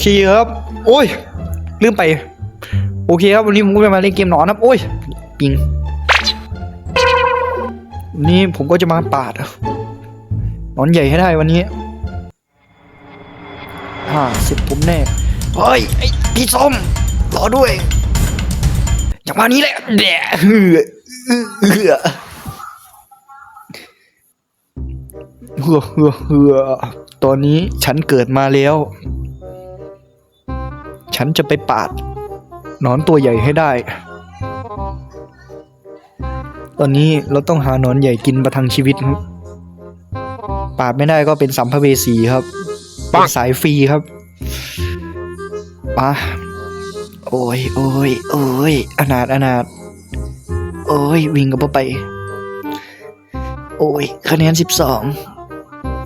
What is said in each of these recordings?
เคครับ โอ้ย ลืมไป โอเคครับ วันนี้ผมก็จะมาเล่นเกมหนอนครับ โอ้ย ปิงวันนี้ผมก็จะมาปาดหนอนใหญ่ให้ได้วันนี้ห้าสิบผมแน่ เฮ้ย ไอพี่ส้มรอด้วยจังหวะนี้แหละแดะเหือเหือเหือเหือเหือตอนนี้ฉันเกิดมาแล้ว ฉันจะไปปาดหนอนตัวใหญ่ให้ได้ ตอนนี้เราต้องหาหนอนใหญ่กินประทังชีวิตครับปาดไม่ได้ก็เป็นสัมภเวสีครับเป็นสายฟรีครับมาโอ้ยโอ้ยโอ้ยอนาถอนาถโอ้ยวิ่งกับพ่อไป โอ้ยคะแนนสิบสอง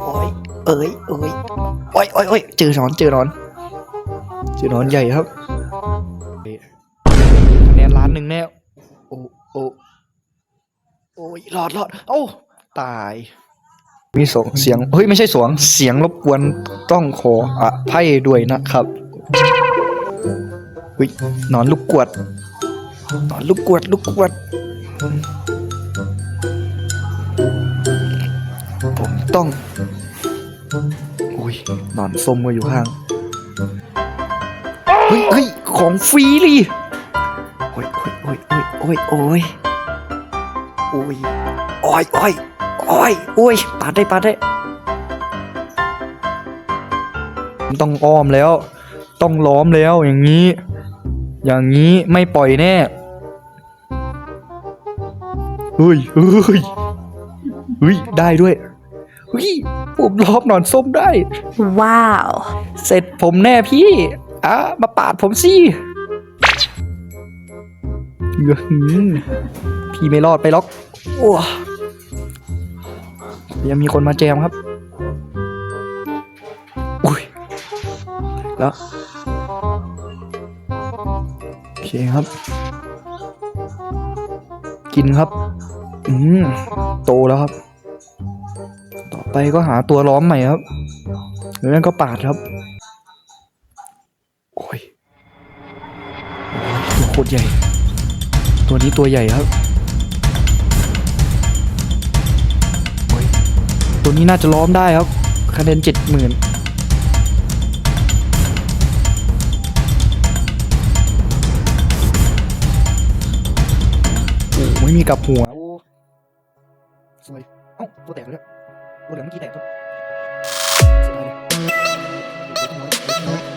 โอ้ยเอ้ยโอ้ยโอ้ยโอ้ยโอ้ยเจอหนอนเจอหนอนเจอหนอนใหญ่ครับคะแนนล้านหนึ่งแน่โอ้โอ้โอ้ยรอดรอดเอ้าตาย มีสองเสียงเฮ้ยไม่ใช่สวงเสียงรบกวนต้องขออภัยด้วยนะครับเฮ้ยหนอนลูกกวดหนอนลูกกวดลูกกวด ผมต้อง อุ้ยหนอนส้มก็อยู่ข้าง เฮ้ยเฮ้ยของฟรีดิโอ้ยโอ้ยโอ้ยโอ้ยโอ้ยโอ้ยโอ้ยโอ้ยโอ้ยโอ้ยปาดได้ปาดได้ผมต้องอ้อมแล้ว ต้องล้อมแล้วอย่างนี้ อย่างนี้ไม่ปล่อยแน่เฮ้ยเฮ้ยเฮ้ยได้ด้วยเฮ้ยผมล้อมหนอนส้มได้ Wow. เสร็จผมแน่พี่ อะมาปาดผมสิเอื้อหือพี่ไม่รอดไปหรอกโอ้ยังมีคนมาแจมครับ อุ้ย แล้ว โอเคครับ กินครับ อืม โตแล้วครับ ต่อไปก็หาตัวล้อมใหม่ครับหรือนั่นก็ปาดครับ โอ้ยโอ้ยตัวโคตรใหญ่ ตัวนี้ตัวใหญ่ครับโอ้ยตัวนี้น่าจะล้อมได้ครับคะแนนเจ็ดหมื่นโอ้ไม่มีกับหัวสวยเอ้าตัวแตกเลยตัวเหลืองเมื่อกี้แตกครับเสียดายเลยเดี๋ยวต้องน้อยเดี๋ยวต้องน้อย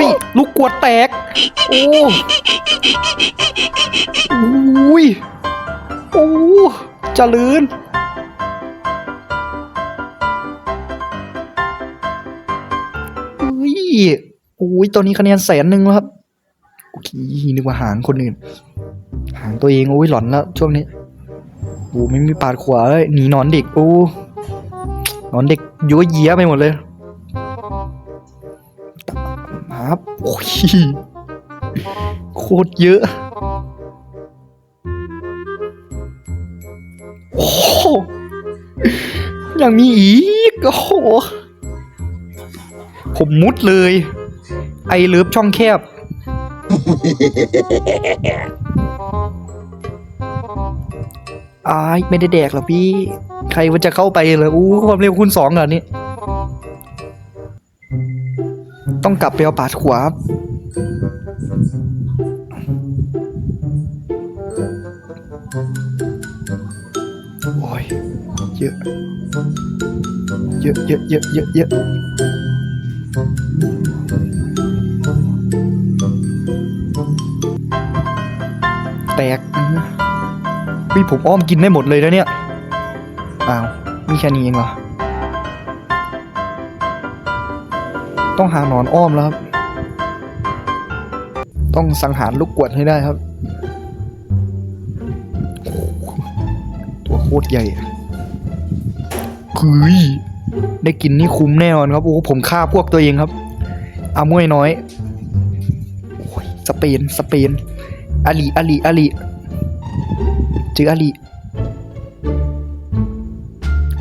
อุ้ยลูกกวดแตก โอ้อุ้ยโอ้เจริญอุ้ยโอ้ยตอนนี้คะแนนแสนหนึ่งแล้วครับ โอเคนึกว่าหางคนอื่น หางตัวเองโอ้ยหลอนแล้วช่วงนี้โอ้ไม่มีปาดขวาเลยหนีนอนเด็กโอ้นอนเด็กยั่วเยี้ยไปหมดเลย ครับ โอ้ยโคตรเยอะ โอ้ยังมีอีก โอ้โห ผมมุดเลย ไอเลิฟช่องแคบ อายไม่ได้แดกหรอกพี่ ใครมันจะเข้าไปเลยอู้ความเร็วคูณสองเหรอนี่ ต้องกลับไปเอาปาดขวาครับโอ้ยเยอะ เยอะเยอะเยอะเยอะเยอะแตกอ๋อพี่ผมอ้อมกินได้หมดเลยนะเนี่ย อ้าว มีแค่นี้เองเหรอ ต้องหาหนอนอ้อมแล้วครับ ต้องสังหารลูกกวดให้ได้ครับ ตัวโคตรใหญ่คือได้กินนี่คุ้มแน่นอนครับ โอ้ผมฆ่าพวกตัวเองครับอามวยน้อยโอ้ยสเปน สเปนอาลีอาลีอาลีเจออาลี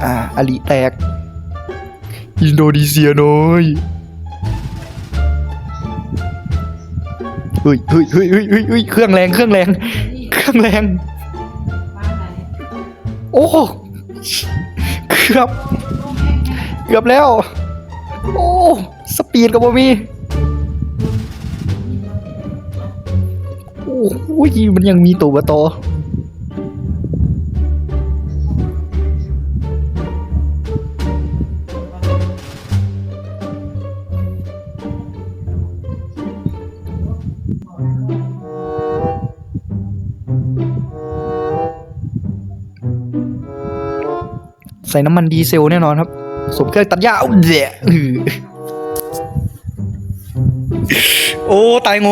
อ่าอาลีแตก อินโดนีเซียน้อย เฮ้ยเฮ้ยเฮ้ยเฮ้ยเฮ้ยเฮ้ยเครื่องแรงเครื่องแรง เครื่องแรงโอ้เกือบเกือบแล้ว โอ้ สปีดกับบ่มี โอ้ยมันยังมีตัวบตอ ใส่น้ำมันดีเซลแน่นอนครับ สมเครื่องตัดหญ้าเอาเดะอื้อโอ้ ตายโง